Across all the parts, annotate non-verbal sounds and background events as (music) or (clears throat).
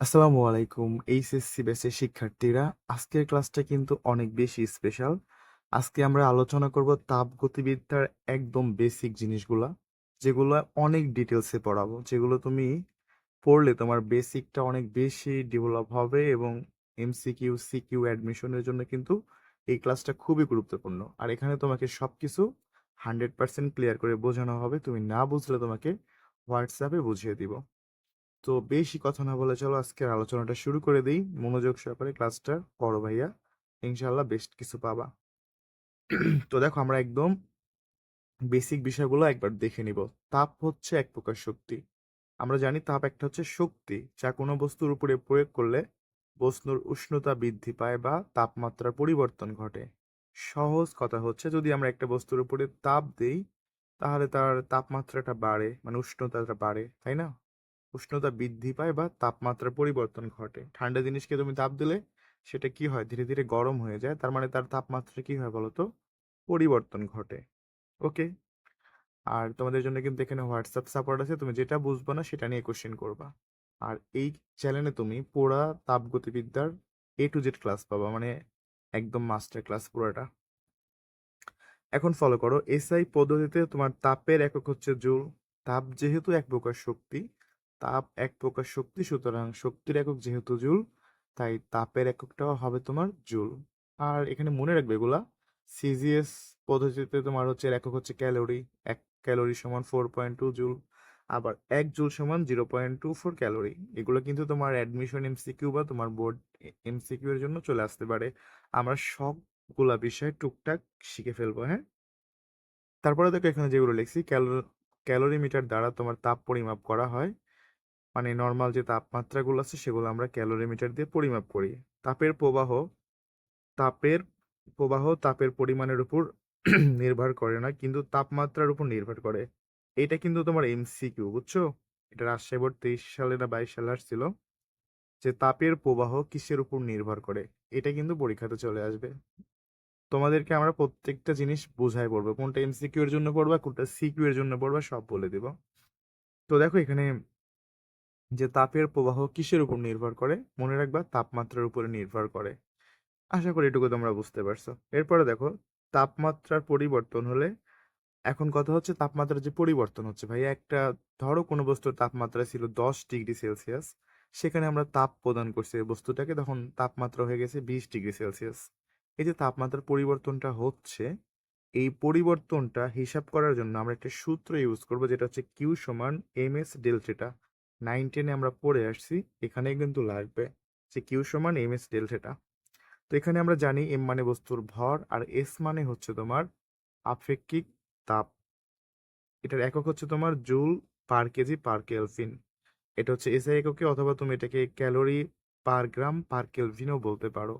আসসালামু আলাইকুম, এইচএসসি ব্যাচের শিক্ষার্থীরা। আজকের ক্লাসটা কিন্তু অনেক বেশি স্পেশাল আজকে আমরা আলোচনা করব তাপ গতিবিদ্যার একদম বেসিক জিনিসগুলা, যেগুলো অনেক ডিটেলসে পড়াবো, যেগুলো তুমি পড়লে তোমার বেসিকটা অনেক বেশি ডেভেলপ হবে এবং এমসিকিউ সিকিউ অ্যাডমিশনের জন্য কিন্তু এই ক্লাসটা খুবই গুরুত্বপূর্ণ। আর এখানে তোমাকে সবকিছু হান্ড্রেড পার্সেন্ট ক্লিয়ার করে বোঝানো হবে। তুমি না বুঝলে তোমাকে হোয়াটসঅ্যাপে বুঝিয়ে দিব। তো বেশি কথা না বলে চলো আজকের আলোচনাটা শুরু করে দিই। মনোযোগ সহকারে ক্লাসটা করো ভাইয়া। ইনশাল্লাহ বেস্ট কিছু পাবা। তো দেখো আমরা একদম বেসিক বিষয়গুলো একবার দেখে নিব। তাপ হচ্ছে এক প্রকার শক্তি। আমরা জানি তাপ একটা হচ্ছে শক্তি, যা কোনো বস্তুর উপরে প্রয়োগ করলে বস্তুর উষ্ণতা বৃদ্ধি পায় বা তাপমাত্রার পরিবর্তন ঘটে। সহজ কথা হচ্ছে যদি আমরা একটা বস্তুর উপরে তাপ দেই, তাহলে তার তাপমাত্রাটা বাড়ে মানে উষ্ণতাটা বাড়ে, তাই না? উষ্ণতা বৃদ্ধি পায় বা তাপমাত্রার পরিবর্তন ঘটে। ঠান্ডা জিনিসকে তুমি তাপ দিলে সেটা কি হয়? ধীরে ধীরে গরম হয়ে যায়। তার মানে তার তাপমাত্রা কি হয় বলতো? পরিবর্তন ঘটে। ওকে আর তোমাদের জন্য কিন্তু এখানে হোয়াটসঅ্যাপ সাপোর্ট আছে। তুমি যেটা বুঝবে না সেটা নিয়ে কোশ্চেন করবা। আর এই চ্যানেলে তুমি পুরা তাপগতিবিদ্যার এ টু জেড ক্লাস পাবা। মানে একদম মাস্টার ক্লাস পুরোটা। এখন ফলো করো। এসআই পদ্ধতিতে তোমার তাপের একক হচ্ছে জুল। তাপ যেহেতু এক প্রকার শক্তি তাপ এক প্রকার শক্তি, সুতরাং শক্তির একক যেহেতু জুল, তাই তাপের এককটাও হবে তোমার জুল। আর এখানে মনে রাখবে এগুলা সিজিএস পদ্ধতিতে তোমার হচ্ছে একক হচ্ছে ক্যালোরি, এক ক্যালোরি সমান ফোর পয়েন্ট টু জুল, আবার এক জুল সমান zero point two four calorie. এগুলো কিন্তু তোমার অ্যাডমিশন এমসিকিউ বা তোমার বোর্ড এমসিকিউ এর জন্য চলে আসতে পারে। আমরা সবগুলা বিষয় টুকটাক শিখে ফেলব হ্যাঁ? তারপরে দেখো এখানে যেগুলো লিখছি, ক্যালো, ক্যালোরিমিটার দ্বারা তোমার তাপ পরিমাপ করা হয়। মানে নর্মাল যে তাপমাত্রাগুলো আছে, সেগুলো আমরা ক্যালোরিমিটার দিয়ে পরিমাপ করি। তাপের প্রবাহ তাপের প্রবাহ তাপের পরিমাণের উপর (clears throat) নির্ভর করে না, কিন্তু তাপমাত্রার উপর নির্ভর করে। এটা কিন্তু তোমার এমসিকিউ বুঝছ? এটা রাজশাহী বোর্ড তেইশ সালে না বাইশ সালে আসছিল, যে তাপের প্রবাহ কিসের উপর নির্ভর করে, এটা কিন্তু পরীক্ষাতে চলে আসবে। তোমাদেরকে আমরা প্রত্যেকটা জিনিস বোঝাই পড়ব, কোনটা এমসিকিউ এর জন্য পড়বা, কোনটা সিকিউ এর জন্য পড়বা, সব বলে দিব। তো দেখো এখানে যে তাপের প্রবাহ কিসের উপর নির্ভর করে? মনে রাখবা, তাপমাত্রার উপরে নির্ভর করে। আশা করি এটুকু তোমরা বুঝতে পারছ। এরপরে দেখো, তাপমাত্রার পরিবর্তন হলে এখন কথা হচ্ছে তাপমাত্রার যে পরিবর্তন হচ্ছে। ভাই একটা ধরো কোনো বস্তুর তাপমাত্রা ছিল দশ ডিগ্রি সেলসিয়াস, সেখানে আমরা তাপ প্রদান করছি বস্তুটাকে, তখন তাপমাত্রা হয়ে গেছে বিশ ডিগ্রি সেলসিয়াস। এই যে তাপমাত্রার পরিবর্তনটা হচ্ছে, এই পরিবর্তনটা হিসাব করার জন্য আমরা একটা সূত্র ইউজ করব, যেটা হচ্ছে কিউ সমান এম এস ডেল্টেটা নাইন টেনে আমরা পড়ে আসছি এখানে কিন্তু লাগবে। যে কিউ সমান এম এস ডেল্টেটা তো এখানে আমরা জানি এম মানে বস্তুর ভর আর এস মানে হচ্ছে তোমার আপেক্ষিক তাপ। এটার একক হচ্ছে তোমার joule per KG per kelvin. এটা হচ্ছে এসআই এককে অথবা তুমি এটাকে ক্যালোরি পার গ্রাম পার কেলভিনও বলতে পারো।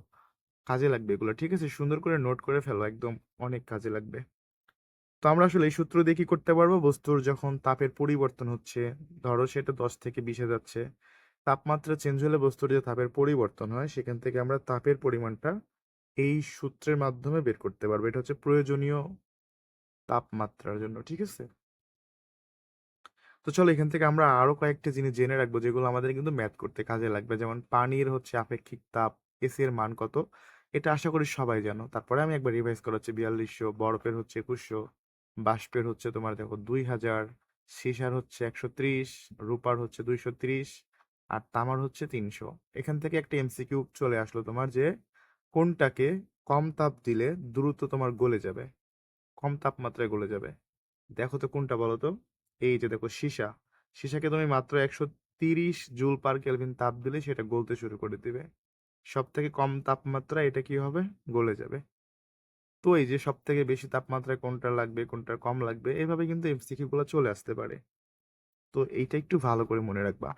কাজে লাগবে এগুলো, ঠিক আছে? সুন্দর করে নোট করে ফেলো, একদম অনেক কাজে লাগবে। তো আমরা আসলে এই সূত্র দিয়ে কি করতে পারব? বস্তুর যখন তাপের পরিবর্তন হচ্ছে, ধরো সেটা দশ থেকে বিশে যাচ্ছে, তাপমাত্রা চেঞ্জ হলে বস্তুর যে তাপের পরিবর্তন হয়, সেখান থেকে আমরা তাপের পরিমাণটা এই সূত্রের মাধ্যমে বের করতে পারব। এটা হচ্ছে প্রয়োজনীয় তাপমাত্রার জন্য, ঠিক আছে? তো চলো এখান থেকে আমরা আরও কয়েকটা জিনিস জেনে রাখব, যেগুলো আমাদের কিন্তু ম্যাথ করতে কাজে লাগবে। যেমন পানির হচ্ছে আপেক্ষিক তাপ এসি এর মান কত? এটা আশা করি সবাই জানো। তারপরে আমি একবার রিভাইজ করা হচ্ছে বিয়াল্লিশশো, বরফের হচ্ছে একুশশো বাষ্পের হচ্ছে তোমার দেখো দুই হাজার, সীসার হচ্ছে একশো ত্রিশ, রূপার হচ্ছে দুইশো ত্রিশ আর তামার হচ্ছে তিনশো। এখান থেকে একটা এমসিকিউ চলে আসলো তোমার যে কোনটাকে কম তাপ দিলে দ্রুত তোমার গলে যাবে। কম তাপমাত্রায় গলে যাবে। দেখো তো কোনটা বলো তো? এই যে দেখো সীসা। সীসাকে তুমি মাত্র একশো তিরিশ জুল পার কেলভিন তাপ দিলে সেটা গলতে শুরু করে দিবে। সব থেকে কম তাপমাত্রা এটা কি হবে? গলে যাবে। তো এই যে সব থেকে বেশি তাপমাত্রায় কোনটা লাগবে, কোনটা কম লাগবে, এভাবে কিন্তু এমসিকিউ গুলো চলে আসতে পারে। তো এইটা একটু ভালো করে মনে রাখবা।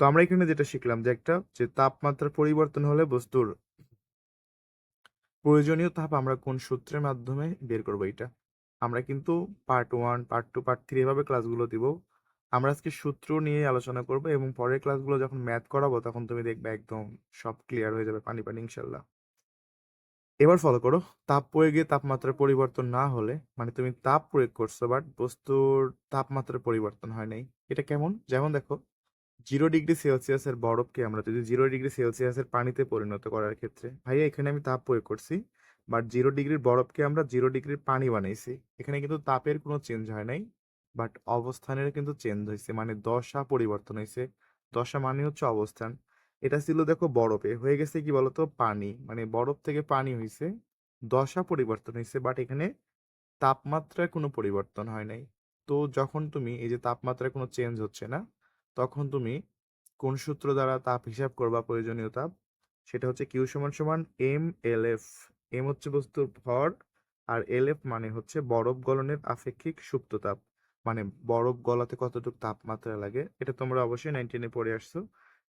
তো আমরা এখানে যেটা শিখলাম যে একটা, যে তাপমাত্রার পরিবর্তন হলে বস্তুর প্রয়োজনীয় তাপ আমরা কোন সূত্রের মাধ্যমে বের করব এটা আমরা কিন্তু part one part two part three এভাবে ক্লাসগুলো দিব। আমরা আজকে সূত্র নিয়ে আলোচনা করব এবং পরের ক্লাসগুলো যখন ম্যাথ করাবো তখন তুমি দেখবে একদম সব ক্লিয়ার হয়ে যাবে পানি পানি ইনশাল্লাহ। এবার ফলো করো। তাপ প্রয়োগে তাপমাত্রার পরিবর্তন না হলে মানে তুমি তাপ প্রয়োগ করছ বাট বস্তুর তাপমাত্রার পরিবর্তন হয় নাই, এটা কেমন? যেমন দেখো জিরো ডিগ্রি সেলসিয়াসের বরফকে আমরা যদি জিরো ডিগ্রি সেলসিয়াসের পানিতে পরিণত করার ক্ষেত্রে, ভাইয়া এখানে আমি তাপ প্রয়োগ করছি বাট জিরো ডিগ্রির বরফকে আমরা জিরো ডিগ্রির পানি বানাইছি। এখানে কিন্তু তাপের কোনো চেঞ্জ হয় নাই বাট অবস্থানের কিন্তু চেঞ্জ হয়েছে মানে দশা পরিবর্তন হয়েছে দশা মানে হচ্ছে অবস্থান। এটা ছিল দেখো বরফে। হয়ে গেছে কি বলতো? পানি। মানে বরফ থেকে পানি হয়েছে দশা পরিবর্তন হয়েছে বাট এখানে তাপমাত্রার কোনো পরিবর্তন হয় নাই। তো যখন তুমি এই যে তাপমাত্রার কোনো চেঞ্জ হচ্ছে না, তখন তুমি কোন সূত্র দ্বারা তাপ হিসাব করবা প্রয়োজনীয় তাপ? সেটা হচ্ছে কিউ সমান সমান এম এল এফ এম হচ্ছে বস্তুর ভর আর এল এফ মানে হচ্ছে বরফ গলনের আপেক্ষিক সুপ্ত তাপ। মানে বরফ গলাতে কতটুকু তাপমাত্রা লাগে, এটা তোমরা অবশ্যই নাইনটিনে পড়ে আসছো।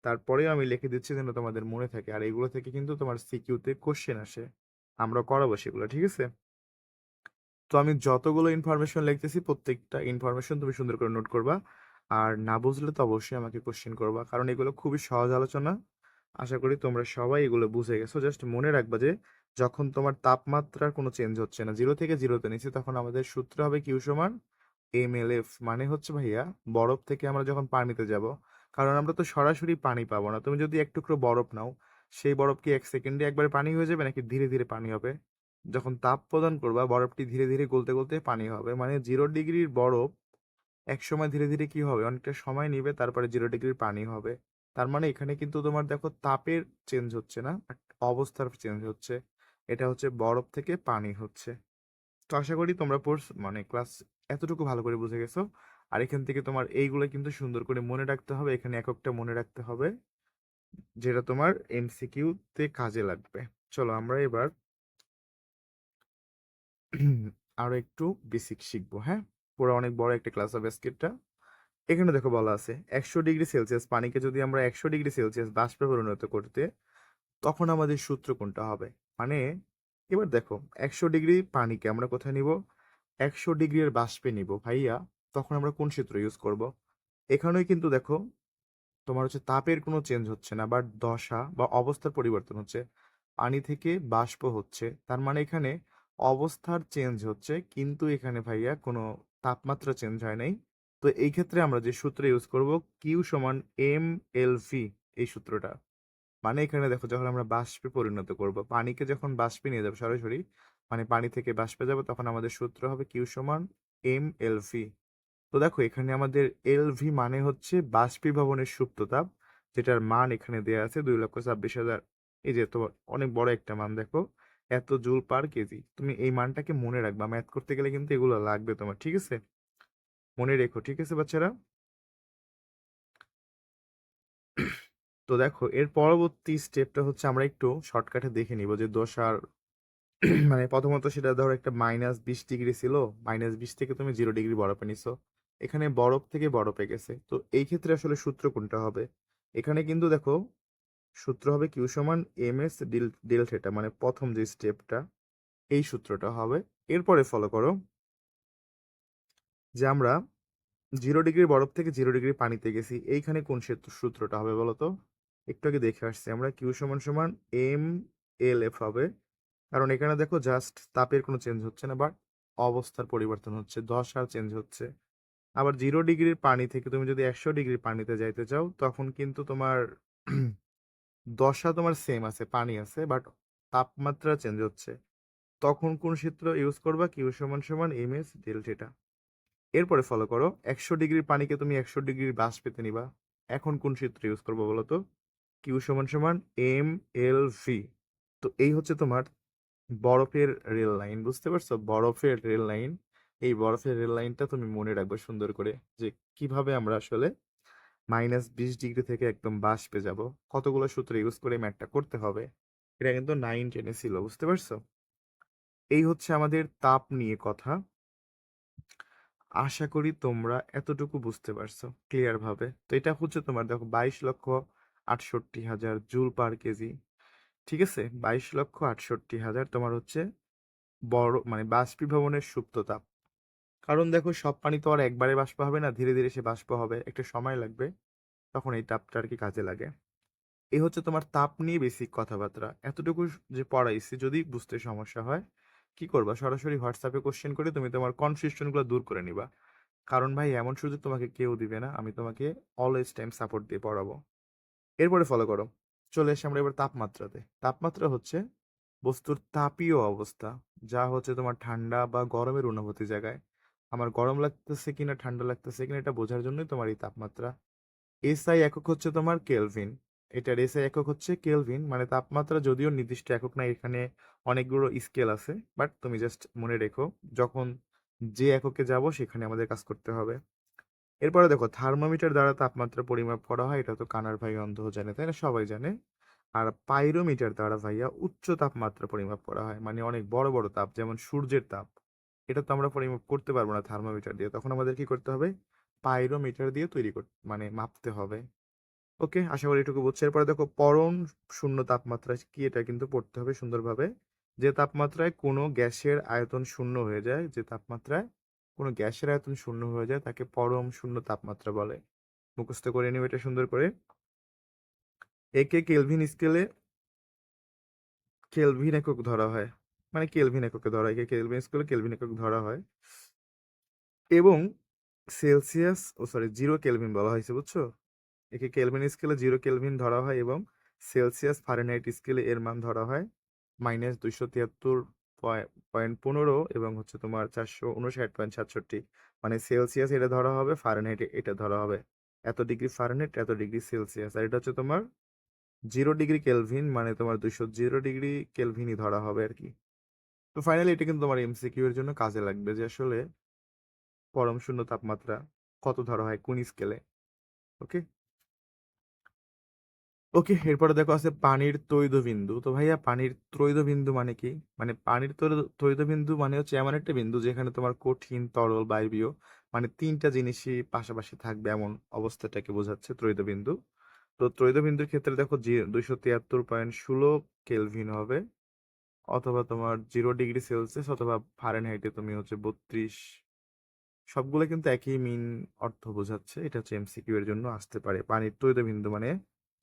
তারপরেও আমি লিখে দিচ্ছি যেন তোমাদের মনে থাকে। আর এগুলো থেকে কিন্তু তোমার সিকিউতে কোশ্চেন আসে। আমরা করাবো সেগুলো, ঠিক আছে? তো আমি যতগুলো ইনফরমেশন লিখতেছি, প্রত্যেকটা ইনফরমেশন তুমি সুন্দর করে নোট করবা। আর না বুঝলে তো অবশ্যই আমাকে কোশ্চেন করবা। কারণ এগুলো খুবই সহজ আলোচনা। আশা করি তোমরা সবাই এগুলো বুঝে গেছো। জাস্ট মনে রাখবা যে, যখন তোমার তাপমাত্রার কোনো চেঞ্জ হচ্ছে না জিরো থেকে জিরোতে নিচ্ছি তখন আমাদের সূত্র হবে কিউ সমান এম এল এফ মানে হচ্ছে ভাইয়া, বরফ থেকে আমরা যখন পানিতে যাব কারণ আমরা তো সরাসরি পানি পাবো না। তুমি যদি এক টুকরো বরফ নাও, সেই বরফ কি এক সেকেন্ডে একবারে পানি হয়ে যাবে নাকি ধীরে ধীরে পানি হবে? যখন তাপ প্রদান করবা, বরফটি ধীরে ধীরে গলতে গলতে পানি হবে। মানে জিরো ডিগ্রির বরফ এক সময় ধীরে ধীরে কি হবে? অনেকটা সময় নিবে, তারপরে জিরো ডিগ্রির পানি হবে। তার মানে এখানে কিন্তু তোমার দেখো তাপের চেঞ্জ হচ্ছে না অবস্থার চেঞ্জ হচ্ছে। এটা হচ্ছে বরফ থেকে পানি হচ্ছে। তো আশা করি তোমরা কোর্স মানে ক্লাস এতটুকু ভালো করে বুঝে গেছো। আর এখান থেকে তোমার এইগুলো কিন্তু সুন্দর করে মনে রাখতে হবে। এখানে এককটা মনে রাখতে হবে, যেটা তোমার এমসিকিউ তে কাজে লাগবে। চলো আমরা এবার আরও একটু বেসিক শিখব হ্যাঁ? পুরো অনেক বড় একটা ক্লাস হবে আজকেরটা। এখানে দেখো বলা আছে, একশো ডিগ্রি সেলসিয়াস পানিকে যদি আমরা একশো ডিগ্রি সেলসিয়াস বাষ্পে পরিণত করতে, তখন আমাদের সূত্র কোনটা হবে? মানে এবার দেখো, একশো ডিগ্রি পানিকে আমরা কোথায় নিব? একশো ডিগ্রির বাষ্পে নিব। ভাইয়া তখন আমরা কোন সূত্র ইউজ করব? এখানেও কিন্তু দেখো, তোমার হচ্ছে তাপের কোনো চেঞ্জ হচ্ছে না বাট দশা বা অবস্থার পরিবর্তন হচ্ছে। পানি থেকে বাষ্প হচ্ছে, তার মানে এখানে অবস্থার চেঞ্জ হচ্ছে, কিন্তু এখানে ভাইয়া কোনো তাপমাত্রা চেঞ্জ হয় নাই। তো এই ক্ষেত্রে আমরা যে সূত্র ইউজ করব কিউ সমান এম এল ভি এই সূত্রটা। মানে এখানে দেখো যখন আমরা বাষ্পে পরিণত করব, পানিকে যখন বাষ্পে নিয়ে যাব, সরাসরি মানে পানি থেকে বাষ্পে যাব, তখন আমাদের সূত্র হবে কিউ সমান এম এল ভি তো দেখো, এখানে আমাদের এল ভি মানে হচ্ছে বাষ্পীভবনের সুপ্ত তাপ যেটার মান এখানে দেওয়া আছে দুই লক্ষ ছাব্বিশ হাজার। এই যে তোমার অনেক বড় একটা মান, দেখো, এত জুল পার কেজি। তুমি এই মানটাকে মনে রাখবা ম্যাথ করতে গেলে কিন্তু এগুলো লাগবে তোমার, ঠিক আছে? মনে রেখো, ঠিক আছে বাচ্চারা? তো দেখো, এর পরবর্তী স্টেপটা হচ্ছে আমরা একটু শর্টকাটে দেখে নিব যে দোসার মানে প্রথমত সেটা ধরো একটা মাইনাস বিশ ডিগ্রি ছিল মাইনাস বিশ থেকে তুমি জিরো ডিগ্রি বরফে নিছো। এখানে বরফ থেকে বরফে গেছে তো এই ক্ষেত্রে আসলে সূত্র কোনটা হবে? এখানে কিন্তু দেখো, সূত্র হবে কিউ সমান M S del, del theta মানে প্রথম যে স্টেপটা এই সূত্রটা হবে। এরপরে ফলো করো যে আমরা জিরো ডিগ্রি বরফ থেকে জিরো ডিগ্রি পানিতে গেছি। এইখানে কোন সূত্র- সূত্রটা হবে বলো তো? একটু আগে দেখে আসছি আমরা, কিউ সমান সমান এম এল এফ হবে। কারণ এখানে দেখো জাস্ট তাপের কোনো চেঞ্জ হচ্ছে না বাট অবস্থার পরিবর্তন হচ্ছে, দশার চেঞ্জ হচ্ছে। আবার জিরো ডিগ্রির পানি থেকে তুমি যদি একশো ডিগ্রি পানিতে যাইতে চাও, তখন কিন্তু তোমার (clears throat) দশা তোমার সেম আছে, পানি আছে বাট তাপমাত্রা চেঞ্জ হচ্ছে। তখন কোন সূত্র ইউজ করবা? কিউ সমান সমান এম এস ডেল থিটা এরপরে ফলো করো, একশো ডিগ্রির পানিকে তুমি একশো ডিগ্রির বাস পেতে নিবা। এখন কোন সূত্র ইউজ করব বলো তো? কিউ সমান সমান এম এল ভি তো এই হচ্ছে তোমার বরফের রেল লাইন বুঝতে পারছ? বরফের রেল লাইন এই বরফের রেল লাইনটা তুমি মনে রাখবে সুন্দর করে যে, কীভাবে আমরা আসলে মাইনাস বিশ ডিগ্রি থেকে একদম বাষ্পে যাব, কতগুলো সূত্র ইউজ করে ম্যাটটা করতে হবে, এটা কিন্তু নাইন টেনে ছিল, বুঝতে পারছ? এই হচ্ছে আমাদের তাপ নিয়ে কথা। আশা করি তোমরা এতটুকু বুঝতে পারছ ক্লিয়ার ভাবে। তো এটা হচ্ছে তোমার দেখো বাইশ লক্ষ আটষট্টি হাজার জুল পার কেজি, ঠিক আছে? বাইশ লক্ষ আটষট্টি হাজার তোমার হচ্ছে বড় মানে বাষ্পীভবনের সুপ্ত তাপ। কারণ দেখো, সব পানি তো আর একবারে বাষ্প হবে না, ধীরে ধীরে সে বাষ্প হবে, একটা সময় লাগবে। তখন এই তাপটা আর কি কাজে লাগে। এই হচ্ছে তোমার তাপ নিয়ে বেসিক কথাবার্তা। এতটুকু যে পড়াইছি, যদি বুঝতে সমস্যা হয়, কি করবা? সরাসরি হোয়াটসঅ্যাপে কোশ্চেন করে তুমি তোমার কনফিউশনগুলো দূর করে নিবা। কারণ ভাই, এমন সুযোগ তোমাকে কেউ দিবে না, আমি তোমাকে অলওয়েজ টাইম সাপোর্ট দিয়ে পড়াবো। এরপরে ফলো করো। চলে এসে আমরা এবার তাপমাত্রাতে। তাপমাত্রা হচ্ছে বস্তুর তাপীয় অবস্থা, যা হচ্ছে তোমার ঠান্ডা বা গরমের অনুভূতি জায়গায়। আমার গরম লাগতেছে কিনা, ঠান্ডা লাগতেছে কিনা, এটা বোঝার জন্যই তোমার এই তাপমাত্রা। এসআই একক হচ্ছে তোমার কেলভিন এটার এসআই একক হচ্ছে কেলভিন মানে তাপমাত্রা যদিও নির্দিষ্ট একক না, এখানে অনেকগুলো স্কেল আছে বাট তুমি জাস্ট মনে রেখো, যখন যে এককে যাব, সেখানে আমাদের কাজ করতে হবে। এরপরে দেখো থার্মোমিটার দ্বারা তাপমাত্রা পরিমাপ করা হয়, এটা তো কানার ভাই অন্ধ জানে, তাই না? সবাই জানে। আর পাইরোমিটার দ্বারা ভাইয়া উচ্চ তাপমাত্রা পরিমাপ করা হয় মানে অনেক বড় বড় তাপ, যেমন সূর্যের তাপ। এটা তো আমরা পরিমাপ করতে পারব না থার্মোমিটার দিয়ে। তখন আমাদের কি করতে হবে? পাইরোমিটার দিয়ে তৈরি করতে মানে মাপতে হবে। ওকে? আশা করি এটুকু বুঝছে। এরপরে দেখো, পরম শূন্য তাপমাত্রা কি এটা কিন্তু পড়তে হবে সুন্দরভাবে? যে তাপমাত্রায় কোনো গ্যাসের আয়তন শূন্য হয়ে যায়, যে তাপমাত্রায় কোনো গ্যাসের আয়তন শূন্য হয়ে যায়, তাকে পরম শূন্য তাপমাত্রা বলে। মুখস্থ করে নিও এটা সুন্দর করে। একে কেলভিন স্কেলে, কেলভিন একক ধরা হয়। মানে কেলভিন এককে ধরা হয়। কেলভিন স্কেলে কেলভিন একক ধরা হয়। এবং সেলসিয়াস ও সরি জিরো কেলভিন বলা হয়েছে, বুঝছ? একে কেলভিন স্কেলে জিরো কেলভিন ধরা হয় এবং সেলসিয়াস ফারেনহাইট স্কেলে এর মান ধরা হয় মাইনাস দুইশো তিয়াত্তর পয়েন্ট পনেরো এবং হচ্ছে তোমার চারশো উনষাট পয়েন্ট সাতষট্টি। মানে সেলসিয়াস এটা ধরা হবে ফারেনহাইট এটা ধরা হবে। এত ডিগ্রি ফারেনহাইট এত ডিগ্রি সেলসিয়াস আর এটা হচ্ছে তোমার জিরো ডিগ্রি কেলভিন মানে তোমার দুইশো জিরো ডিগ্রি কেলভিনই ধরা হবে আর কি। তো ফাইনালি এটা কিন্তু তোমার এমসিকিউ এর জন্য কাজে লাগবে যে আসলে পরম শূন্য তাপমাত্রা কত ধরা হয়, কোন স্কেলে ওকে ওকে এরপরে দেখো আছে পানির তৈধবিন্দু তো ভাইয়া পানির ত্রৈধবিন্দু মানে কি? মানে পানির তৈধবিন্দু মানে হচ্ছে এমন একটা বিন্দু যেখানে তোমার কঠিন, তরল, বায়বীয় মানে তিনটা জিনিসই পাশাপাশি থাকবে এমন অবস্থাটাকে বোঝাচ্ছে ত্রৈধবিন্দু তো ত্রৈধবিন্দুর ক্ষেত্রে দেখো দুইশো তিয়াত্তর পয়েন্ট ষোলো কেলভিন হবে। অথবা তোমার জিরো ডিগ্রি সেলসিয়াস অথবা ফারেনহাইটে তুমি হচ্ছে বত্রিশ, সবগুলো কিন্তু একই মিন অর্থ বোঝাচ্ছে। এটা হচ্ছে এমসিকিউ এর জন্য আসতে পারে। পানির তৈধবিন্দু মানে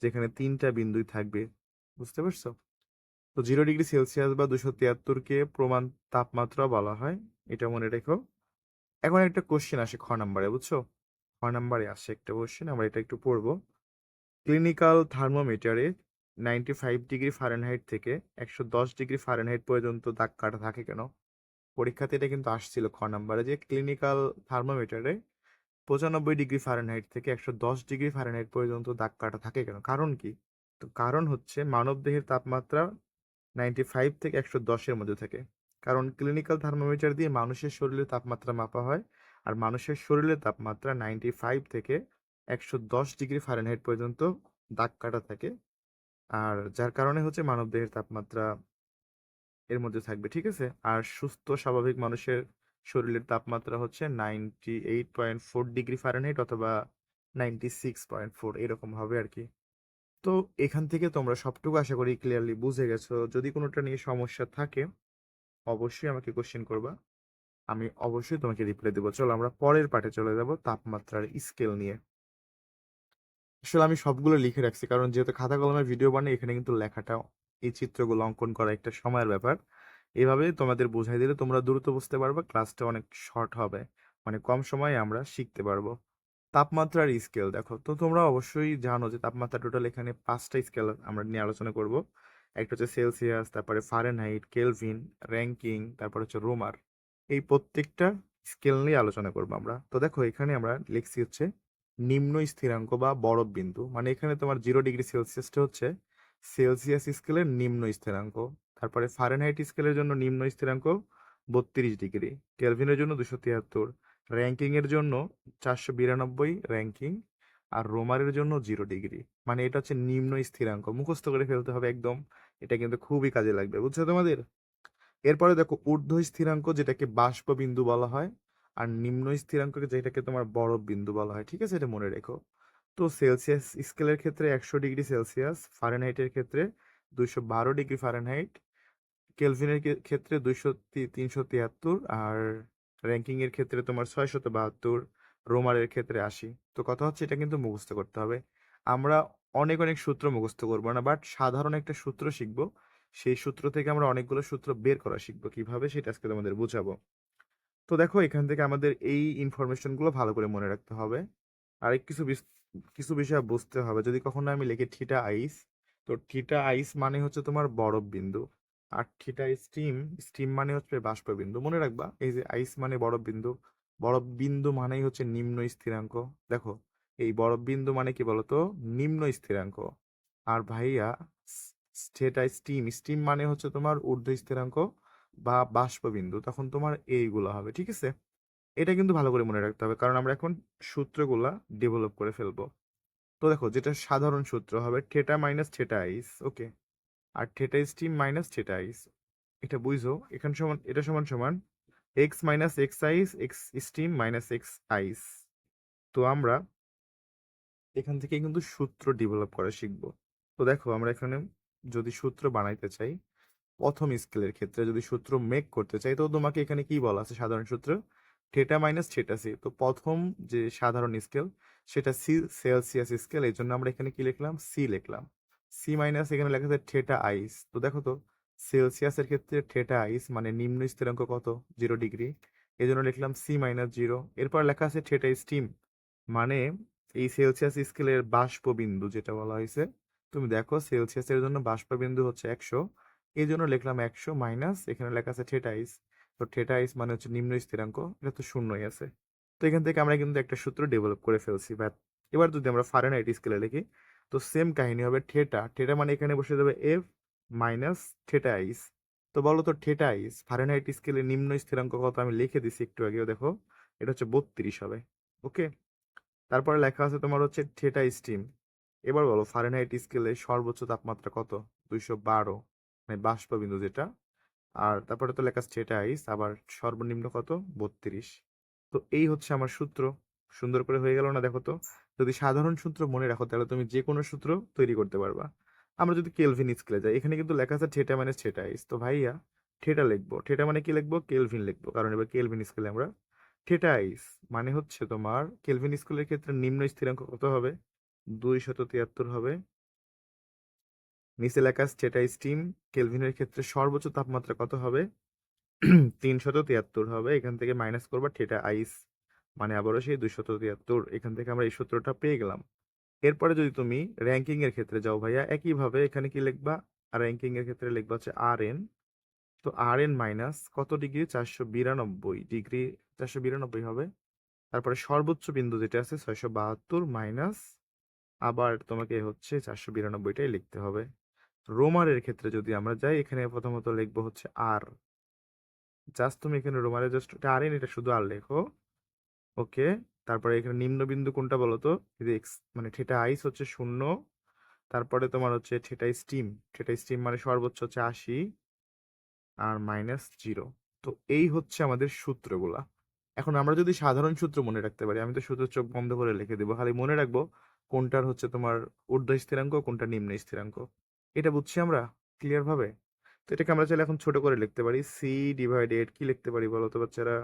যেখানে তিনটা বিন্দুই থাকবে। বুঝতে পারছ? তো জিরো ডিগ্রি সেলসিয়াস বা দুশো তিয়াত্তরকে প্রমাণ তাপমাত্রা বলা হয়। এটা মনে রেখো। এখন একটা কোশ্চেন আসে খ নাম্বারে, বুঝছ? খ নাম্বারে আসে একটা কোশ্চেন আমরা এটা একটু পড়ব। ক্লিনিক্যাল থার্মোমিটারে নাইনটি ফাইভ ডিগ্রি ফারেনহাইট থেকে একশো দশ ডিগ্রি ফারেনহাইট পর্যন্ত দাগ কাটা থাকে কেন? পরীক্ষাতে এটা কিন্তু আসছিল খ নাম্বারে যে ক্লিনিক্যাল থার্মোমিটারে পঁচানব্বই ডিগ্রি ফারেনহাইট থেকে একশো দশ ডিগ্রি ফারেনহাইট পর্যন্ত দাগ কাটা থাকে কেন? কারণ কি? তো কারণ হচ্ছে মানবদেহের তাপমাত্রা নাইনটি ফাইভ থেকে একশো দশের মধ্যে থাকে। কারণ ক্লিনিক্যাল থার্মোমিটার দিয়ে মানুষের শরীরের তাপমাত্রা মাপা হয় আর মানুষের শরীরের তাপমাত্রা নাইনটি ফাইভ থেকে একশো দশ ডিগ্রি ফারেনহাইট পর্যন্ত দাগ কাটা থাকে। আর যার কারণে হচ্ছে মানবদেহের তাপমাত্রা এর মধ্যে থাকবে, ঠিক আছে? আর সুস্থ, স্বাভাবিক মানুষের শরীরের তাপমাত্রা হচ্ছে ninety eight point four degree Fahrenheit অথবা নাইনটি সিক্স পয়েন্ট ফোর, এরকম হবে আর কি। তো এখান থেকে তোমরা সবটুকু আশা করি ক্লিয়ারলি বুঝে গেছো। যদি কোনোটা নিয়ে সমস্যা থাকে, অবশ্যই আমাকে কোশ্চেন করবা। আমি অবশ্যই তোমাকে রিপ্লাই দেবো। চলো আমরা পরের পার্টে চলে যাব তাপমাত্রার স্কেল নিয়ে। আসলে আমি সবগুলো লিখে রাখছি। কারণ যেহেতু খাতা কলমের ভিডিও বানাই এখানে কিন্তু লেখাটা, এই চিত্রগুলো অঙ্কন করা একটা সময়ের ব্যাপার। এভাবে তোমাদের বোঝাই দিলে তোমরা দ্রুত বুঝতে পারবে, ক্লাসটা অনেক শর্ট হবে। মানে কম সময়ে আমরা শিখতে পারব। তাপমাত্রার স্কেল দেখো, তো তোমরা অবশ্যই জানো যে তাপমাত্রা টোটাল এখানে পাঁচটা স্কেল আমরা নিয়ে আলোচনা করব। একটা হচ্ছে সেলসিয়াস, তারপরে ফারেনহাইট, কেলভিন, র্যাঙ্কিং, তারপর হচ্ছে রোমার। এই প্রত্যেকটা স্কেল নিয়ে আলোচনা করব আমরা। তো দেখো, এখানে আমরা লিখছি হচ্ছে নিম্ন স্থিরাঙ্ক বা বরফ বিন্দু। মানে এখানে তোমার জিরো ডিগ্রি সেলসিয়াসটা হচ্ছে সেলসিয়াস স্কেলের নিম্ন স্থিরাঙ্ক। তারপরে ফারেনহাইট স্কেলের জন্য নিম্ন স্থিরাঙ্ক বত্রিশ ডিগ্রি কেলভিনের জন্য দুশো তিয়াত্তর। র্যাঙ্কিংয়ের জন্য চারশো বিরানব্বই র্যাঙ্কিং আর রোমারের জন্য জিরো ডিগ্রি মানে এটা হচ্ছে নিম্ন স্থিরাঙ্ক। মুখস্থ করে ফেলতে হবে একদম। এটা কিন্তু খুবই কাজে লাগবে। বুঝছ তোমাদের? এরপরে দেখো ঊর্ধ্ব স্থিরাঙ্ক, যেটাকে বাষ্প বিন্দু বলা হয় আর নিম্ন স্থিরাঙ্ককে যেটাকে তোমার বরফ বিন্দু বলা হয়, ঠিক আছে? এটা মনে রেখো। তো সেলসিয়াস স্কেলের ক্ষেত্রে একশো ডিগ্রি সেলসিয়াস, ফারেনহাইটের ক্ষেত্রে দুইশো বারো ডিগ্রি ফারেনহাইট, কেলভিনের ক্ষেত্রে দুইশো তিনশো তিয়াত্তর আর র্যাঙ্কিংয়ের ক্ষেত্রে তোমার ছয়শত বাহাত্তর, রোমারের ক্ষেত্রে আশি। তো কথা হচ্ছে এটা কিন্তু মুখস্থ করতে হবে। আমরা অনেক অনেক সূত্র মুখস্থ করব না, বাট সাধারণ একটা সূত্র শিখব। সেই সূত্র থেকে আমরা অনেকগুলো সূত্র বের করা শিখব। কীভাবে? সেটা আজকে তোমাদের বুঝাবো। তো দেখো, এখান থেকে আমাদের এই ইনফরমেশনগুলো ভালো করে মনে রাখতে হবে। আর কিছু কিছু বিষয় বুঝতে হবে। যদি কখনো আমি লিখি থিটা আইস তো থিটা আইস মানে হচ্ছে তোমার বরফ বিন্দু। আর থিটা স্টিম স্টিম মানে হচ্ছে বাষ্প বিন্দু। মনে রাখবা, এই যে আইস মানে বরফ বিন্দু। বরফ বিন্দু মানেই হচ্ছে নিম্ন স্থিরাঙ্ক। দেখো, এই বরফ বিন্দু মানে কি বলতো? নিম্ন স্থিরাঙ্ক। আর ভাইয়া সেটা স্টিম স্টিম মানে হচ্ছে তোমার ঊর্ধ্ব স্থিরাঙ্ক। বা বাষ্প বিন্দু তখন তোমার এইগুলো হবে, ঠিক আছে? এটা কিন্তু ভালো করে মনে রাখতে হবে, কারণ আমরা এখন সূত্রগুলা ডেভেলপ করে ফেলব। তো দেখো, যেটা সাধারণ সূত্র হবে theta minus theta ice okay আর theta steam minus theta ice এটা বুঝো এখান সমান, এটা সমান সমান X minus X ice X steam minus X ice তো আমরা এখান থেকে কিন্তু সূত্র ডেভেলপ করা শিখব। তো দেখো, আমরা এখানে যদি সূত্র বানাইতে চাই প্রথম স্কেলের ক্ষেত্রে যদি সূত্র মেক করতে চাই, তো তোমাকে এখানে কি বলা আছে? সাধারণ সূত্র? থেটা মাইনাস থেটা সি তো প্রথম যে সাধারণ স্কেল, সেটা সি সেলসিয়াস স্কেল এই জন্য আমরা এখানে কি লিখলাম? সি লিখলাম। সি মাইনাস এখানে লেখা আছে থেটা আইস তো দেখো তো সেলসিয়াসের ক্ষেত্রে থেটা আইস মানে নিম্ন স্থিরাঙ্ক কত? জিরো ডিগ্রি এই জন্য লিখলাম সি মাইনাস জিরো এরপর লেখা আছে থেটা স্টিম মানে এই সেলসিয়াস স্কেলের বাষ্পবিন্দু যেটা বলা হয়েছে। তুমি দেখো সেলসিয়াসের জন্য বাষ্পবিন্দু হচ্ছে একশো। এই জন্য লিখলাম একশো মাইনাস, এখানে লেখা আছে থেটাইস তো থেটাইস মানে হচ্ছে নিম্ন স্থিরাঙ্ক, এটা তো শূন্যই আছে। তো এখান থেকে আমরা কিন্তু একটা সূত্র ডেভেলপ করে ফেলছি বাট এবার যদি আমরা ফারেনহাইট স্কেলে লিখি, তো সেম কাহিনী হবে থেটা থেটা মানে এখানে বসে যাবে এফ মাইনাস থেটাইস তো বলো তো থেটাইস ফারেনহাইট স্কেলে নিম্ন স্থিরাঙ্ক কত? আমি লিখে দিছি একটু আগেও, দেখো। এটা হচ্ছে বত্রিশ হবে ওকে তারপরে লেখা আছে তোমার হচ্ছে থেটা স্টিম এবার বলো ফারেনহাইট স্কেলে সর্বোচ্চ তাপমাত্রা কত? দুইশো বারো। মানে বাষ্পবিন্দু যেটা। আর তারপরে তো লেখা আছে থেটা আইস, আবার সর্বনিম্ন কত? বত্রিশ। তো এই হচ্ছে আমার সূত্র। সুন্দর করে হয়ে গেল না দেখো তো? যদি সাধারণ সূত্র মনে রাখো তাহলে তুমি যে কোনো সূত্র তৈরি করতে পারবা। আমরা যদি কেলভিন স্কেলে যাই, এখানে কিন্তু লেখা আছে ঠেটা মানে থেটা আইস। তো ভাইয়া ঠেটা লিখব। ঠেটা মানে কি লিখব? কেলভিন লিখব। কারণ এবার কেলভিন স্কেলে আমরা ঠেটা আইস। মানে হচ্ছে তোমার কেলভিন স্কুলের ক্ষেত্রে নিম্ন স্থিরাঙ্ক কত হবে? দুই শত তিয়াত্তর হবে। নিচে আছে থেটা স্টিম, কেলভিনের ক্ষেত্রে সর্বোচ্চ তাপমাত্রা কত হবে? তিনশত তিয়াত্তর হবে। এখান থেকে মাইনাস করবা থেটা আইস মানে আবারও সেই দুইশত তিয়াত্তর। এখান থেকে আমরা এই সূত্রটা পেয়ে গেলাম। এরপরে যদি তুমি র্যাঙ্কিং এর ক্ষেত্রে যাও ভাইয়া, একইভাবে এখানে কি লিখবা? র্যাঙ্কিং এর ক্ষেত্রে লিখবা হচ্ছে আর এন তো আর এন মাইনাস কত ডিগ্রি চারশো বিরানব্বই ডিগ্রি চারশো বিরানব্বই হবে। তারপরে সর্বোচ্চ বিন্দু যেটা আছে, ছয়শো বাহাত্তর মাইনাস আবার তোমাকে হচ্ছে চারশো বিরানব্বইটাই লিখতে হবে। রোমারের ক্ষেত্রে যদি আমরা যাই, এখানে প্রথমত লিখব হচ্ছে আর জাস্ট তুমি এখানে রোমারে জাস্ট এটা আর এটা শুধু আর লেখো। ওকে, তারপরে এখানে নিম্ন বিন্দু কোনটা বলো তো? এক্স মানে থেটা আইস হচ্ছে শূন্য, তারপরে তোমার হচ্ছে থেটা স্টিম থেটা স্টিম মানে সর্বোচ্চ হচ্ছে আশি, আর মাইনাস জিরো। তো এই হচ্ছে আমাদের সূত্রগুলা। এখন আমরা যদি সাধারণ সূত্র মনে রাখতে পারি, আমি তো সূত্র চোখ বন্ধ করে লিখে দেবো, খালি মনে রাখব কোনটার হচ্ছে তোমার ঊর্ধ্ব স্থিরাঙ্ক, কোনটা নিম্ন স্থিরাঙ্ক। এটা বুঝছি আমরা? ক্লিয়ার ভাবে? তো এটাকে আমরা চাইলে এখন ছোট করে লিখতে পারি। সি ডিভাইডেড কি লিখতে পারি বলো তো বাচ্চারা?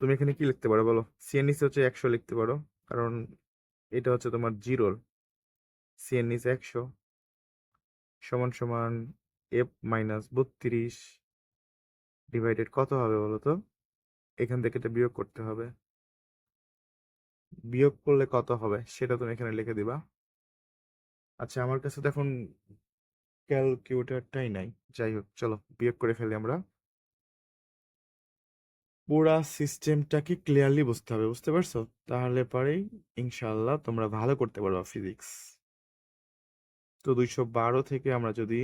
তুমি এখানে কি লিখতে পারো বলো? সি এর নিচে হচ্ছে একশো লিখতে পারো। কারণ এটা হচ্ছে তোমার জিরোর সি এর নিচে একশো। সমান সমান এফ মাইনাস বত্রিশ ডিভাইডেড কত হবে বলো তো? এখান থেকে এটা বিয়োগ করতে হবে। বিয়োগ করলে কত হবে? সেটা তুমি এখানে লিখে দিবা। আচ্ছা আমার কাছে তো এখন ক্যালকুলেটরটাই নাই। যাই হোক, চলো বিয়োগ করে ফেলি আমরা। পুরা সিস্টেমটাকে ক্লিয়ারলি বুঝতে হবে, বুঝতে পারছ? তাহলে পরেই ইনশাল্লাহ তোমরা ভালো করতে পারবা ফিজিক্স। তো দুইশো বারো থেকে আমরা যদি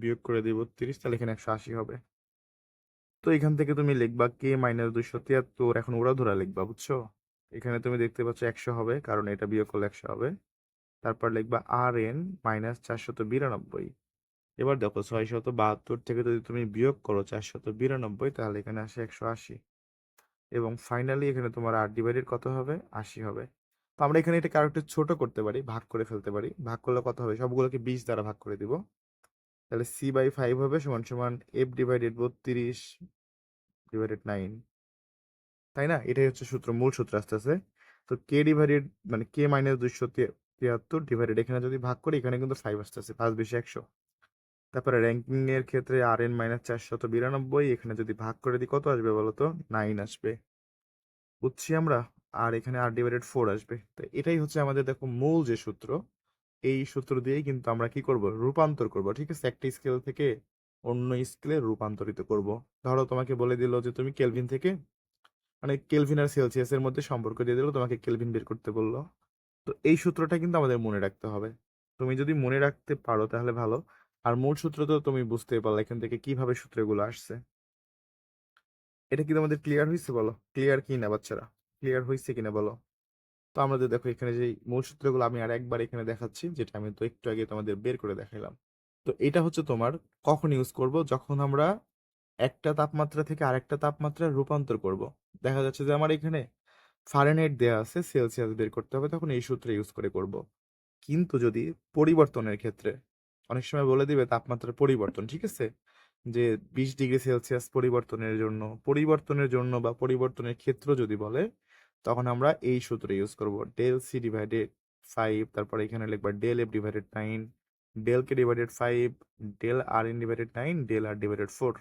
বিয়োগ করে দিই বত্রিশ তাহলে এখানে একশো আশি হবে। তো এখান থেকে তুমি লিখবা কে মাইনাস দুইশো তিয়াত্তর, এখন ওরা ধরা লিখবা, বুঝছ? এখানে তুমি দেখতে পাচ্ছ একশো হবে, কারণ এটা বিয়োগ করলে একশো হবে। তারপর লিখবা আর এন মাইনাস চারশত বিরানব্বই। এবার দেখো ছয়শত বাহাত্তর থেকে যদি তুমি বিয়োগ করো চারশত বিরানব্বই, তাহলে এখানে আসে একশো আশি। এবং ফাইনালি এখানে তোমার আর ডিভাইডেড কত হবে? আশি হবে। তো আমরা এখানে এটাকে আরও একটু ছোট করতে পারি, ভাগ করে ফেলতে পারি। ভাগ করলে কত হবে? সবগুলোকে বিশ দ্বারা ভাগ করে দিব। তাহলে সি বাই ফাইভ হবে সমান সমান এফ ডিভাইডেড বত্রিশ ডিভাইডেড নাইন তাই না? এটাই হচ্ছে সূত্র, মূল সূত্র আস্তে আস্তে তো কে ডিভাইডেড মানে কে মাইনাস দুইশো তিয়াত্তর ডিভাইডেড এখানে যদি ভাগ করি, এখানে কিন্তু ফাইভ আসতে আছে পাঁচ বেশি একশো। তারপরে র্যাঙ্কিং এর ক্ষেত্রে আর এন মাইনাস চারশত বিরানব্বই, এখানে যদি ভাগ করে দিই, কত আসবে বলো তো নাইন আসবে। বুঝছি আমরা? আর এখানে আর ডিভাইডেড ফোর আসবে। তো এটাই হচ্ছে আমাদের দেখো মূল যে সূত্র, এই সূত্র দিয়েই কিন্তু আমরা কি করব? রূপান্তর করব, ঠিক আছে? একটা স্কেল থেকে অন্য স্কেলে রূপান্তরিত করব। ধরো তোমাকে বলে দিল যে তুমি কেলভিন থেকে মানে কেলভিন আর সেলসিয়াসের মধ্যে সম্পর্ক দিয়ে দিল, তোমাকে কেলভিন বের করতে বলল। তো এই সূত্রটা কিন্তু আমাদের মনে রাখতে হবে। তুমি যদি মনে রাখতে পারো তাহলে ভালো। আর মূল সূত্র তো তুমি বুঝতেই পারলে এখান থেকে কীভাবে সূত্রগুলো আসছে। এটা কি তোমাদের ক্লিয়ার হয়েছে বলো? ক্লিয়ার কি না বাচ্চারা? ক্লিয়ার হয়েছে কিনা বলো? তো আমাদের দেখো এখানে যে মূল সূত্রগুলো আমি আর একবার এখানে দেখাচ্ছি, যেটা আমি তো একটু আগে তোমাদের বের করে দেখাইলাম। তো এটা হচ্ছে তোমার কখন ইউজ করব? যখন আমরা একটা তাপমাত্রা থেকে আরেকটা তাপমাত্রা রূপান্তর করব। দেখা যাচ্ছে যে আমার এখানে ফারেনহাইট দেওয়া আছে সেলসিয়াস বের করতে হবে, তখন এই সূত্র ইউজ করে করব। কিন্তু যদি পরিবর্তনের ক্ষেত্রে, অনেক সময় বলে দিবে তাপমাত্রার পরিবর্তন, ঠিক আছে? যে বিশ ডিগ্রি সেলসিয়াস পরিবর্তনের জন্য পরিবর্তনের জন্য বা পরিবর্তনের ক্ষেত্র যদি বলে, তখন আমরা এই সূত্র ইউজ করব। ডেল সি ডিভাইডেড ফাইভ তারপরে এখানে লিখবা del F divided nine del K divided five del R N divided nine del R divided four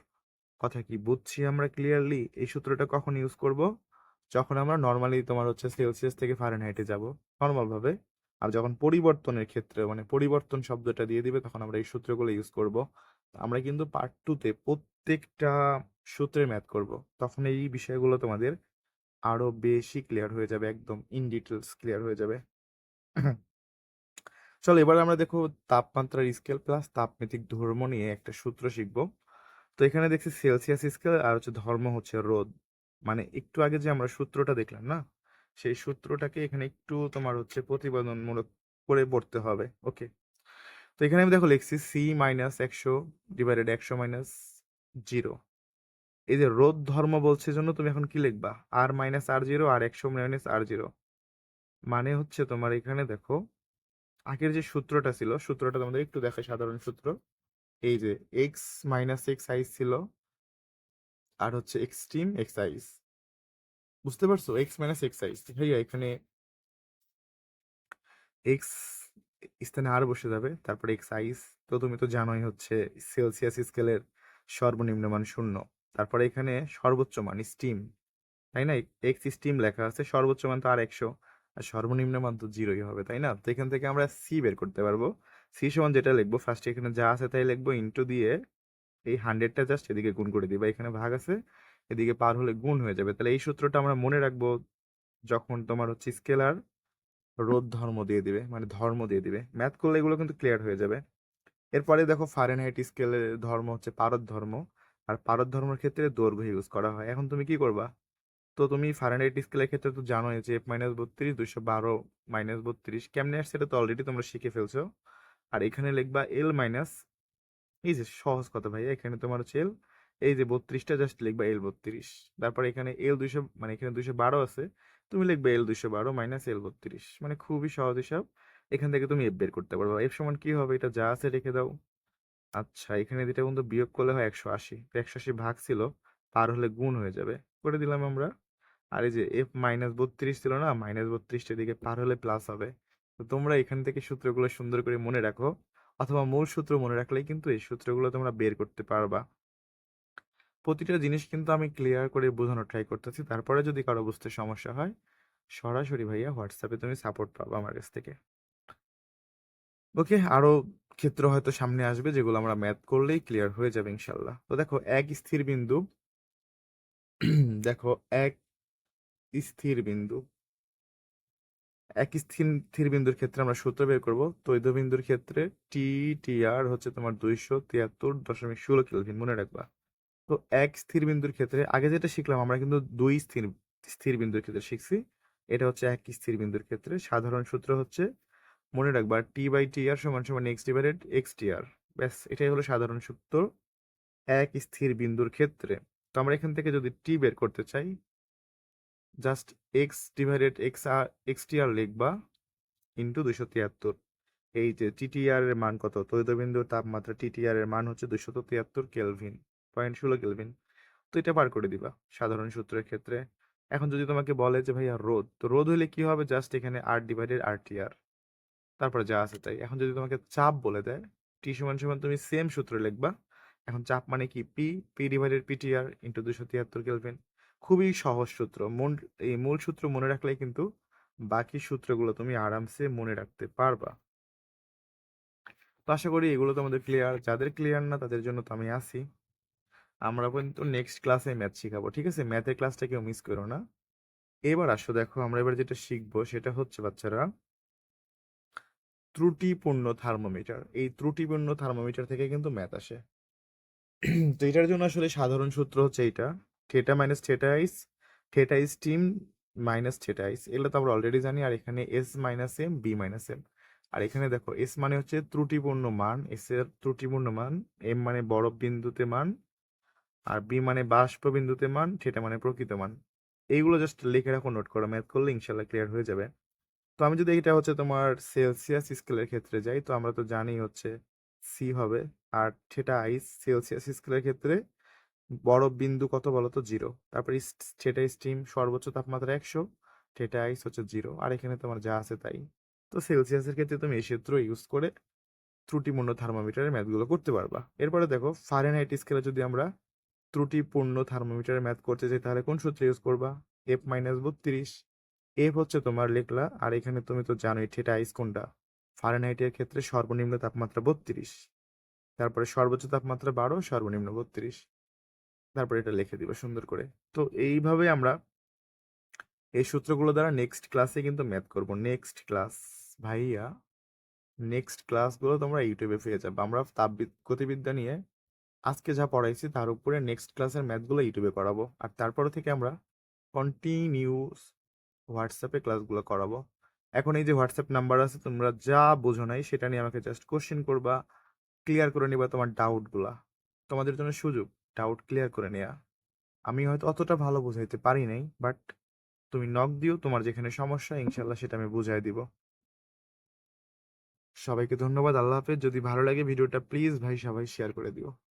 কথা কি, বুঝছি আমরা ক্লিয়ারলি এই সূত্রটা কখন ইউজ করব? যখন আমরা নর্মালি তোমার হচ্ছে সেলসিয়াস থেকে ফারেনহাইটে যাব নর্মাল ভাবে, আর যখন পরিবর্তনের ক্ষেত্রে মানে পরিবর্তন শব্দটা দিয়ে দিবে, তখন আমরা এই সূত্রগুলো ইউজ করব। আমরা কিন্তু পার্ট টুতে প্রত্যেকটা সূত্রের ম্যাথ করব। তখন এই বিষয়গুলো তোমাদের আরও বেশি ক্লিয়ার হয়ে যাবে, একদম ইন ডিটেলস ক্লিয়ার হয়ে যাবে। চলো, এবার আমরা দেখো তাপমাত্রার স্কেল প্লাস তাপমিতিক ধর্ম নিয়ে একটা সূত্র শিখব। তো এখানে দেখছি সেলসিয়াস স্কেল আর হচ্ছে ধর্ম হচ্ছে রোদ। মানে একটু আগে যে আমরা সূত্রটা দেখলাম, না? সেই সূত্রটাকে এখানে একটু তোমার হচ্ছে প্রতিবেদনমূলক করে পড়তে হবে। ওকে? তো এখানে আমি দেখো লিখছি সি মাইনাস একশো ডিভাইডেড একশো মাইনাস জিরো এই যে রোদ ধর্ম বলছে জন্য তুমি এখন কি লিখবা? আর মাইনাস আর জিরো আর একশো মাইনাস আর জিরো মানে হচ্ছে তোমার এখানে দেখো, আগের যে সূত্রটা ছিল, সূত্রটা তোমাদের একটু দেখে সাধারণ সূত্র। এই যে এক্স মাইনাস এক্স আইস ছিল আর হচ্ছে এক্সট্রিম এক্স আইস বুঝতে পারছ? এক্স মাইনাস এক্স আইস ভাইয়া এখানে এক্স স্থানে আর বসে যাবে, তারপরে এক্স আইস তো তুমি তো জানোই হচ্ছে সেলসিয়াস স্কেলের সর্বনিম্ন মান শূন্য। তারপরে এখানে সর্বোচ্চ মান, স্টিম। তাই না? এক্স স্টিম লেখা আছে, সর্বোচ্চ মান তো আর একশো, আর সর্বনিম্ন মান তো জিরোই হবে, তাই না? তো এখান থেকে আমরা সি বের করতে পারব। সি সমান যেটা লিখব ফার্স্টে এখানে যা আছে তাই লিখব ইন্টু দিয়ে এই হান্ড্রেডটা জাস্ট এদিকে গুণ করে দিবা এখানে ভাগ আছে, এদিকে পার হলে গুণ হয়ে যাবে। তাহলে এই সূত্রটা আমরা মনে রাখব যখন তোমার হচ্ছে স্কেলার রোধ ধর্ম দিয়ে দিবে মানে ধর্ম দিয়ে দিবে। ম্যাথ করলে এগুলো কিন্তু ক্লিয়ার হয়ে যাবে। এরপরে দেখো ফারেনহাইট স্কেলের ধর্ম হচ্ছে পারদ ধর্ম। আর পারদ ধর্মের ক্ষেত্রে দৈর্ঘ্য ইউজ করা হয়। এখন তুমি কি করবা? তো তুমি ফারেনহাইট স্কেলের ক্ষেত্রে তো জানোই যে এফ মাইনাস বত্রিশ, দুইশো বারো মাইনাস বত্রিশ, কেমনে আসছে এটা তো অলরেডি তোমরা শিখে ফেলছো। আর এখানে লিখবা এল মাইনাস এই যে সহজ কথা ভাই, এখানে তোমার হচ্ছে এল এই যে বত্রিশটা জাস্ট লিখবা এল বত্রিশ। তারপর এখানে এল দুইশো মানে এখানে দুইশো বারো আছে, তুমি লিখবে এল দুইশো বারো মাইনাস এল বত্রিশ। মানে খুবই সহজ হিসাব, এখান থেকে তুমি এফ বের করতে পারবে। এফ সমান কি হবে? এটা যা আছে রেখে দাও। আচ্ছা এখানে যেটা কিন্তু বিয়োগ করলে হয় একশো আশি। একশো আশি ভাগ ছিল পার হলে গুণ হয়ে যাবে। করে দিলাম আমরা। আর এই যে এফ মাইনাস বত্রিশ ছিল না মাইনাস বত্রিশটার দিকে পার হলে প্লাস হবে। তো তোমরা এখান থেকে সূত্রগুলো সুন্দর করে মনে রাখো। অথবা মূল সূত্র মনে রাখলেই কিন্তু এই সূত্রগুলো তোমরা বের করতে পারবা। প্রতিটা জিনিস কিন্তু আমি ক্লিয়ার করে বোঝানোর ট্রাই করতেছি। তারপরে যদি কারও বুঝতে সমস্যা হয়, সরাসরি ভাইয়া হোয়াটসঅ্যাপে তুমি সাপোর্ট পাবা আমার কাছ থেকে। ওকে আরও ক্ষেত্র হয়তো সামনে আসবে যেগুলো আমরা ম্যাথ করলেই ক্লিয়ার হয়ে যাবে ইনশাল্লাহ। তো দেখো, এক স্থির বিন্দু। (clears throat) দেখো, এক স্থির বিন্দু। এক স্থির স্থির বিন্দুর ক্ষেত্রে আমরা সূত্র বের করব। তৈধ বিন্দুর ক্ষেত্রে টি টি আর হচ্ছে তোমার দুইশো তিয়াত্তর দশমিক ষোলো কেলভিন, মনে রাখবা। তো এক স্থির বিন্দুর ক্ষেত্রে, আগে যেটা শিখলাম, আমরা কিন্তু দুই স্থির স্থির বিন্দুর ক্ষেত্রে শিখছি। এটা হচ্ছে এক স্থির বিন্দুর ক্ষেত্রে। সাধারণ সূত্র হচ্ছে, মনে রাখবা টি বাই টি আর সমান সমান X divided X T R ব্যাস, এটাই হলো সাধারণ সূত্র। এক স্থির বিন্দুর ক্ষেত্রে। তো আমরা এখান থেকে যদি টি বের করতে চাই just X divided X R X T R লিখবা ইন্টু দুইশো তিয়াত্তর। এই যে টিটিআর এর মান কত? তৈতবিন্দুর তাপমাত্রা টিটিআর এর মান হচ্ছে দুইশত তিয়াত্তর কেলভিন, পয়েন্ট ষোলো কেলভিন। তো এটা পার করে দিবা সাধারণ সূত্রের ক্ষেত্রে। এখন যদি তোমাকে বলে যে ভাইয়া রোদ তো রোদ হলে কি হবে? জাস্ট এখানে আর ডিভাইডেড আর টি আর তারপরে যা আছে তাই। এখন যদি তোমাকে চাপ বলে দেয় টি সমান সমান তুমি সেম সূত্র লিখবা। এখন চাপ মানে কি? P P divided PTR into দুশো তিয়াত্তর কেলভিন। খুবই সহজ সূত্র। মন, এই মূল সূত্র মনে রাখলে কিন্তু বাকি সূত্রগুলো তুমি আরামসে মনে রাখতে পারবা। তো আশা করি এগুলো তোমাদের ক্লিয়ার যাদের ক্লিয়ার না তাদের জন্য তো আমি আসি আমরা কিন্তু নেক্সট ক্লাসে ম্যাথ শিখাবো, ঠিক আছে? ম্যাথের ক্লাসটা কেউ মিস করো না। এবার আসো, দেখো, আমরা এবার যেটা শিখব সেটা হচ্ছে, বাচ্চারা, ত্রুটিপূর্ণ থার্মোমিটার এই ত্রুটিপূর্ণ থার্মোমিটার থেকে কিন্তু ম্যাথ আসে। তো এটার জন্য আসলে সাধারণ সূত্র হচ্ছে এইটা। Theta minus theta ice theta steam minus theta ice এগুলো তো আমরা অলরেডি জানি, আর এখানে S minus M B minus M আর এখানে দেখো এস মানে হচ্ছে ত্রুটিপূর্ণ মান এস এর ত্রুটিপূর্ণ মান এম মানে বরফ বিন্দুতে মান, আর বি মানে বাষ্প বিন্দুতে মান থেটা মানে প্রকৃত মান। এইগুলো জাস্ট লিখে রাখো নোট করো ম্যাথ করলে ইনশাল্লাহ ক্লিয়ার হয়ে যাবে। তো আমি যদি এটা হচ্ছে তোমার সেলসিয়াস স্কেলের ক্ষেত্রে যাই, তো আমরা তো জানি হচ্ছে সি হবে, আর সেটা আইস সেলসিয়াস স্কেলের ক্ষেত্রে বড় বিন্দু কত বলো তো? জিরো তারপর সেটা স্টিম সর্বোচ্চ তাপমাত্রা একশো সেটা আইস হচ্ছে জিরো আর এখানে তোমার যা আছে তাই। তো সেলসিয়াসের ক্ষেত্রে তুমি এই সূত্র ইউজ করে ত্রুটিপূর্ণ থার্মোমিটারের ম্যাথগুলো করতে পারবা। এরপরে দেখো ফারেনহাইট স্কেলে যদি আমরা ত্রুটিপূর্ণ থার্মোমিটারের ম্যাথ করতে চাই তাহলে কোন সূত্র ইউজ করবা? এফ মাইনাস বত্রিশ। এফ হচ্ছে তোমার লেখলা, আর এখানে তুমি তো জানোই থেটা আইস কোনটা? ফারেনহাইটের ক্ষেত্রে সর্বনিম্ন তাপমাত্রা বত্রিশ। তারপরে সর্বোচ্চ তাপমাত্রা বারো, সর্বনিম্ন বত্রিশ। তারপরে এটা লিখে দিবে সুন্দর করে। তো এইভাবে আমরা এই সূত্রগুলো দ্বারা নেক্সট ক্লাসে কিন্তু ম্যাথ করব। নেক্সট ক্লাস ভাইয়া নেক্সট ক্লাসগুলো তোমরা ইউটিউবে পেয়ে যাবে। আমরা তাপবিদ- গতিবিদ্যা নিয়ে আজকে যা পড়াইছি তার উপরে নেক্সট ক্লাসের ম্যাথগুলো ইউটিউবে করাবো। আর তারপর থেকে আমরা কন্টিনিউস হোয়াটসঅ্যাপে ক্লাসগুলো করাবো। এখন এই যে হোয়াটসঅ্যাপ নাম্বার আছে, তোমরা যা বোঝো নাই সেটা নিয়ে আমাকে জাস্ট কোশ্চেন করবা ক্লিয়ার করে নিবা তোমার ডাউটগুলা তোমাদের জন্য সুযোগ। ডাউট ক্লিয়ার করে নেয়া। আমি হয়তো অতটা ভালো বোঝাইতে পারি নাই বাট তুমি নক দিও, তোমার যেখানে সমস্যা, ইনশাল্লাহ সেটা আমি বুঝাই দিব। সবাইকে ধন্যবাদ, আল্লাহ হাফেজ। যদি ভালো লাগে ভিডিওটা প্লিজ ভাই, সবাই শেয়ার করে দিও।